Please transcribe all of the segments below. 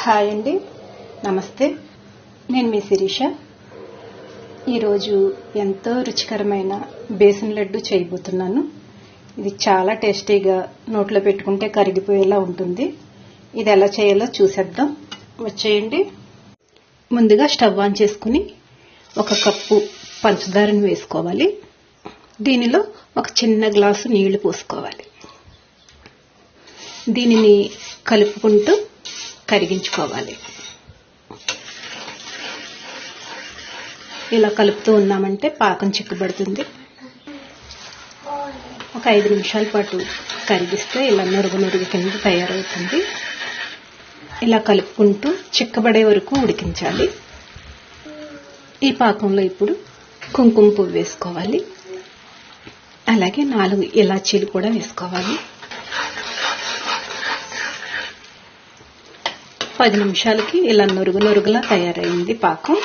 Hi అండి. నమస్తే. నేను మీ శిరీష. ఈరోజు ఎంతో రుచికరమైన బేసన్ లడ్డు చేయబోతున్నాను. ఇది చాలా టేస్టీగా నోట్లో పెట్టుకుంటే కరిగిపోయేలా ఉంటుంది. ఇది ఎలా చేయాలో చూసేద్దాం. వచ్చేయండి. ముందుగా స్టవ్ ఆన్ చేసుకుని ఒక కప్పు పంచదారను వేసుకోవాలి. దీనిలో ఒక చిన్న గ్లాసు నీళ్ళు పోసుకోవాలి. దీనిని కలుపుకుంటూ కరిగించుకోవాలి. ఇలా కలుపుతూ ఉన్నామంటే పాకం చిక్కుబడుతుంది. ఒక ఐదు నిమిషాల పాటు కరిగిస్తే ఇలా నురుగు నురుగు కింద తయారవుతుంది. ఇలా కలుపుకుంటూ చిక్కబడే వరకు ఉడికించాలి. ఈ పాకంలో ఇప్పుడు కుంకుమ పువ్వు వేసుకోవాలి. అలాగే నాలుగు ఇలాచీలు కూడా వేసుకోవాలి. పది నిమిషాలకి ఇలా నురుగు నురుగులా తయారైంది పాకం.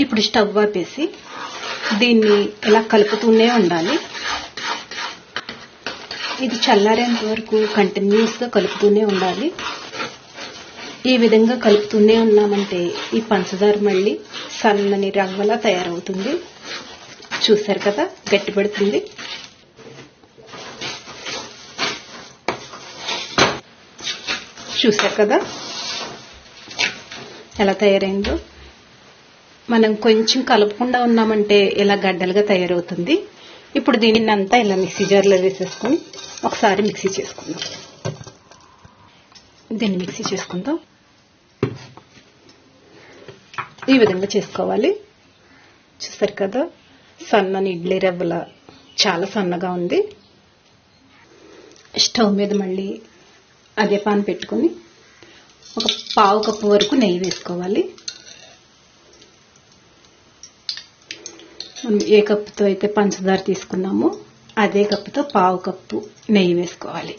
ఇప్పుడు స్టవ్ ఆపేసి దీన్ని ఇలా కలుపుతూనే ఉండాలి. ఇది చల్లారేంత వరకు కంటిన్యూస్గా కలుపుతూనే ఉండాలి. ఈ విధంగా కలుపుతూనే ఉన్నామంటే ఈ పంచదార మళ్ళీ సన్నని రంగులా తయారవుతుంది. చూశారు కదా? గట్టిపడుతుంది. చూసారు కదా? ఎలా తయారైందో? మనం కొంచెం కలపకుండా ఉన్నామంటే ఇలా గడ్డలుగా తయారవుతుంది. ఇప్పుడు దీనిని అంతా ఇలా మిక్సీ జార్లో వేసేసుకొని ఒకసారి మిక్సీ చేసుకుందాం. దీన్ని మిక్సీ చేసుకుందాం. ఈ విధంగా చేసుకోవాలి. చూసారు కదా? సన్నని ఇడ్లీ రవ్వల చాలా సన్నగా ఉంది. స్టవ్ మీద మళ్ళీ అదే పాన్ పెట్టుకొని ఒక పావు కప్పు వరకు నెయ్యి వేసుకోవాలి. మనం ఏ కప్పుతో అయితే పంచదార తీసుకున్నామో అదే కప్పుతో పావు కప్పు నెయ్యి వేసుకోవాలి.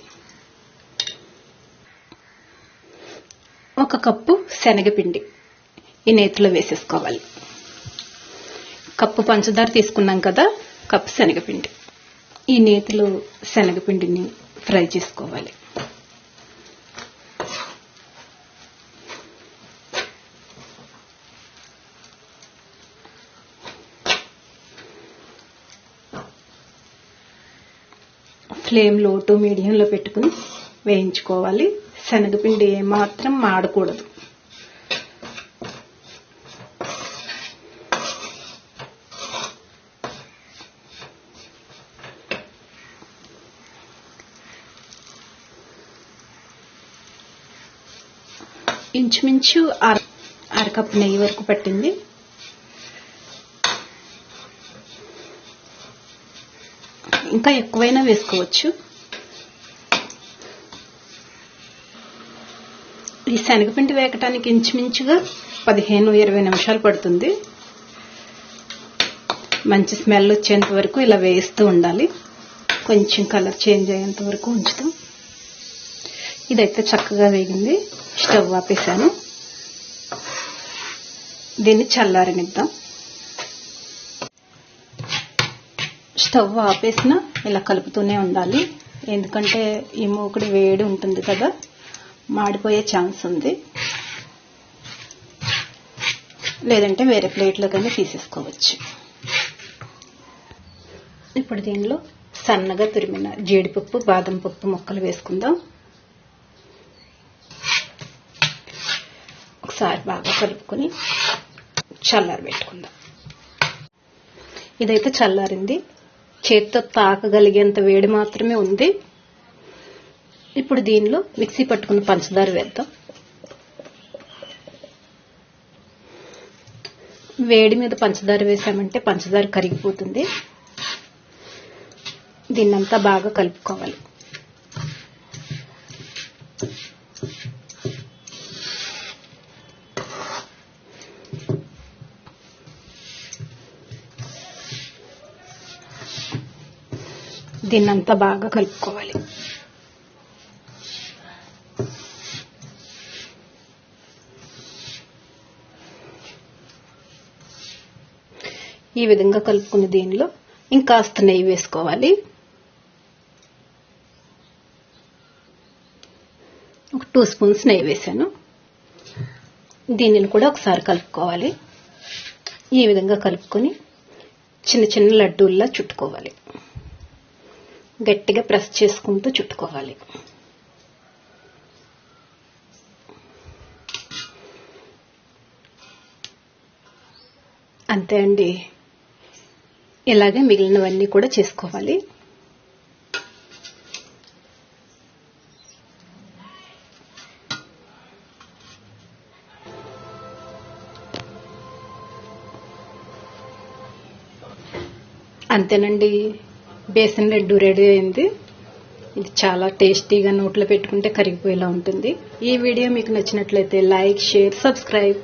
ఒక కప్పు శనగపిండి ఈ నేతిలో వేసేసుకోవాలి. కప్పు పంచదార తీసుకున్నాం కదా కప్పు శనగపిండి. ఈ నేతిలో శనగపిండిని ఫ్రై చేసుకోవాలి. ఫ్లేమ్లో టు మీడియంలో పెట్టుకుని వేయించుకోవాలి. శనగపిండి ఏమాత్రం మాడకూడదు. ఇంచుమించు అర అరకప్పు నెయ్యి వరకు పట్టింది. ఇంకా ఎక్కువైనా వేసుకోవచ్చు. ఈ శనగపిండి వేకటానికి ఇంచుమించుగా పదిహేను ఇరవై నిమిషాలు పడుతుంది. మంచి స్మెల్ వచ్చేంత వరకు ఇలా వేస్తూ ఉండాలి. కొంచెం కలర్ చేంజ్ అయ్యేంత వరకు ఉంచుతాం. ఇదైతే చక్కగా వేగింది. స్టవ్ ఆపేసాను దీన్ని చల్లారనిద్దాం. స్టవ్ ఆపేసిన ఇలా కలుపుతూనే ఉండాలి. ఎందుకంటే ఈ మూకుడు వేడి ఉంటుంది కదా మాడిపోయే ఛాన్స్ ఉంది. లేదంటే వేరే ప్లేట్లో కానీ తీసేసుకోవచ్చు. ఇప్పుడు దీనిలో సన్నగా తురిమిన జీడిపప్పు బాదం పప్పు ముక్కలు వేసుకుందాం. ఒకసారి బాగా కలుపుకొని చల్లారి పెట్టుకుందాం ఇదైతే చల్లారింది. చేతితో తాకగలిగేంత వేడి మాత్రమే ఉంది. ఇప్పుడు దీనిలో మిక్సీ పట్టుకున్న పంచదార వేద్దాం. వేడి మీద పంచదార వేసామంటే పంచదార కరిగిపోతుంది. దీన్నంతా బాగా కలుపుకోవాలి. దీన్నంతా బాగా కలుపుకోవాలి. ఈ విధంగా కలుపుకున్న దీనిలో ఇంకాస్త నెయ్యి వేసుకోవాలి. ఒక టూ స్పూన్స్ నెయ్యి వేసాను. దీనిని కూడా ఒకసారి కలుపుకోవాలి. ఈ విధంగా కలుపుకొని చిన్న చిన్న లడ్డూల్లా చుట్టుకోవాలి. గట్టిగా ప్రెస్ చేసుకుంటూ చుట్టుకోవాలి. అంతే అండి. ఇలాగే మిగిలినవన్నీ కూడా చేసుకోవాలి. అంతేనండి. బేసన్ లడ్డు రెడీ అయింది. ఇది చాలా టేస్టీగా నోట్లో పెట్టుకుంటే కరిగిపోయేలా ఉంటుంది. ఈ వీడియో మీకు నచ్చినట్లయితే లైక్ షేర్ సబ్స్క్రైబ్.